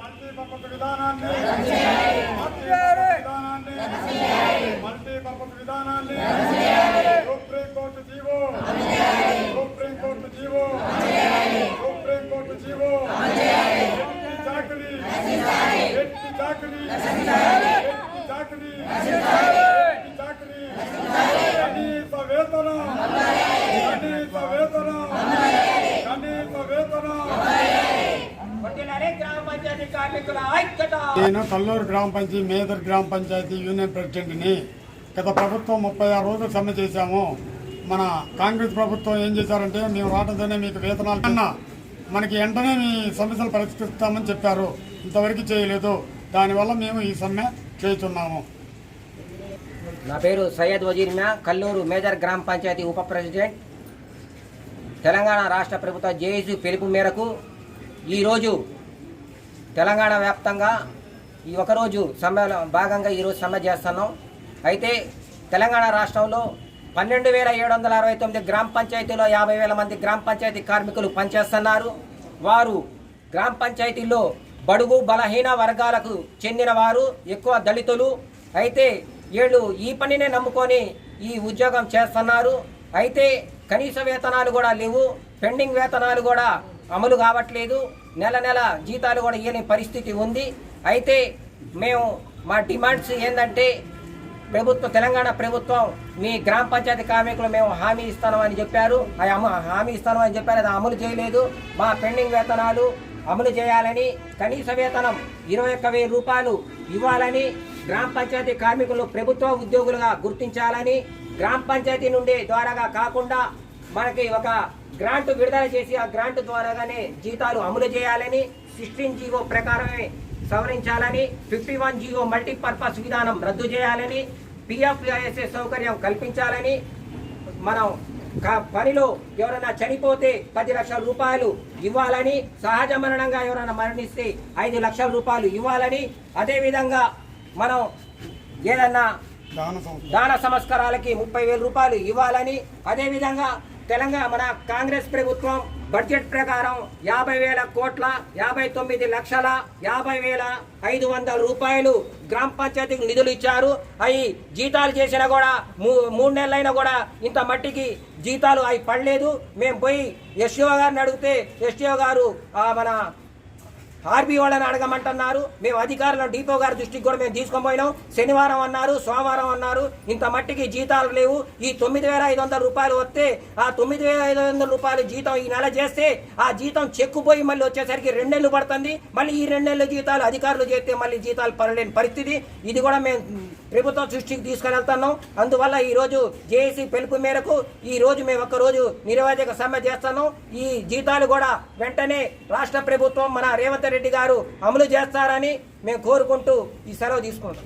Multipurpose విధానాన్ని multipurpose విధానాన్ని. నేను కల్లూరు గ్రామ పంచాయతీ మేదర్ గ్రామ పంచాయతీ యూనియన్ ప్రెసిడెంట్ని గత ప్రభుత్వం ముప్పై ఆరు రోజులు సమ్మె చేశాము. మన కాంగ్రెస్ ప్రభుత్వం ఏం చేశారంటే మేము రావడంతోనే మీకు వేతనాలు కన్నా మనకి వెంటనే మీ సమస్యలు పరిష్కరిస్తామని చెప్పారు. ఇంతవరకు చేయలేదు. దానివల్ల మేము ఈ సమ్మె చేస్తున్నాము. నా పేరు సయ్యద్ వజీర్మియా కల్లూరు మేజర్ గ్రామ పంచాయతీ ఉప ప్రెసిడెంట్. తెలంగాణ రాష్ట్ర ప్రభుత్వ జేఏసీ పిలుపు మేరకు ఈరోజు తెలంగాణ వ్యాప్తంగా ఈ ఒకరోజు సమ్మెలో భాగంగా ఈరోజు సమ్మె చేస్తున్నాం. అయితే తెలంగాణ రాష్ట్రంలో పన్నెండు వేల ఏడు వందల అరవై తొమ్మిది గ్రామ పంచాయతీలో యాభై వేల మంది గ్రామ పంచాయతీ కార్మికులు పనిచేస్తున్నారు. వారు గ్రామ పంచాయతీలో బడుగు బలహీన వర్గాలకు చెందిన వారు ఎక్కువ దళితులు. అయితే వీళ్ళు ఈ పనినే నమ్ముకొని ఈ ఉద్యోగం చేస్తున్నారు. అయితే కనీస వేతనాలు కూడా లేవు పెండింగ్ వేతనాలు కూడా అమలు కావట్లేదు. నెల నెల జీతాలు కూడా ఇవ్వని పరిస్థితి ఉంది. అయితే మేము మా డిమాండ్స్ ఏంటంటే ప్రభుత్వం తెలంగాణ ప్రభుత్వం మీ గ్రామ పంచాయతీ కార్మికులు మేము హామీ ఇస్తామని చెప్పారు. అది హామీ ఇస్తామని చెప్పారు. అది అమలు చేయలేదు. మా పెండింగ్ వేతనాలు అమలు చేయాలని కనీస వేతనం ఇరవై ఒక్క వెయ్యి రూపాయలు ఇవ్వాలని గ్రామ పంచాయతీ కార్మికులు ప్రభుత్వ ఉద్యోగులుగా గుర్తించాలని గ్రామ పంచాయతీ నుండి ద్వారాగా కాకుండా మనకి ఒక గ్రాంట్ విడుదల చేసి ఆ గ్రాంట్ ద్వారాగానే జీతాలు అమలు చేయాలని సిక్స్టీన్ జీవో ప్రకారమే సవరించాలని ఫిఫ్టీ వన్ జీవో మల్టీపర్పస్ విధానం రద్దు చేయాలని పిఎఫ్ఐఎస్ఏ సౌకర్యం కల్పించాలని మనం పనిలో ఎవరైనా చనిపోతే పది లక్షల రూపాయలు ఇవ్వాలని సహజ మరణంగా ఎవరైనా మరణిస్తే ఐదు లక్షల రూపాయలు ఇవ్వాలని అదేవిధంగా మనం ఏదన్నా దాన సంస్కారాలకి ముప్పై వేల రూపాయలు ఇవ్వాలని అదేవిధంగా తెలంగాణ మన కాంగ్రెస్ ప్రభుత్వం బడ్జెట్ ప్రకారం యాభై వేల కోట్ల యాభై తొమ్మిది లక్షల యాభై వేల ఐదు వందల రూపాయలు గ్రామ పంచాయతీకి నిధులు ఇచ్చారు. అవి జీతాలు చేసినా కూడా మూ మూడు నెలలైనా కూడా ఇంత మట్టికి జీతాలు అవి పడలేదు. మేము పోయి ఎస్ఓ గారిని అడిగితే ఎస్ఓ గారు ఆ, మన ఆర్బీ వాళ్ళని అడగమంటున్నారు. మేము అధికారులను డిపో గారి దృష్టికి కూడా మేము తీసుకొని పోయినాం. శనివారం అన్నారు సోమవారం అన్నారు. ఇంత మట్టికి జీతాలు లేవు. ఈ తొమ్మిది వేల ఐదు వందల రూపాయలు వస్తే ఆ తొమ్మిది వేల ఐదు వందల రూపాయలు జీతం ఈ నెల చేస్తే ఆ జీతం చెక్కుపోయి మళ్ళీ వచ్చేసరికి రెండు నెలలు పడుతుంది. మళ్ళీ ఈ రెండు జీతాలు అధికారులు చేస్తే మళ్ళీ జీతాలు పడలేని పరిస్థితి. ఇది కూడా మేము ప్రభుత్వం దృష్టికి తీసుకొని వెళ్తున్నాం. అందువల్ల ఈరోజు జేఏసీ పిలుపు మేరకు ఈ రోజు మేము ఒక్క రోజు సమ్మె చేస్తున్నాం. ఈ జీతాలు కూడా వెంటనే రాష్ట్ర ప్రభుత్వం మన రేవంత్ రెడ్డి గారు అమలు చేస్తారని మేము కోరుకుంటూ ఈ సెలవు తీసుకుంటాం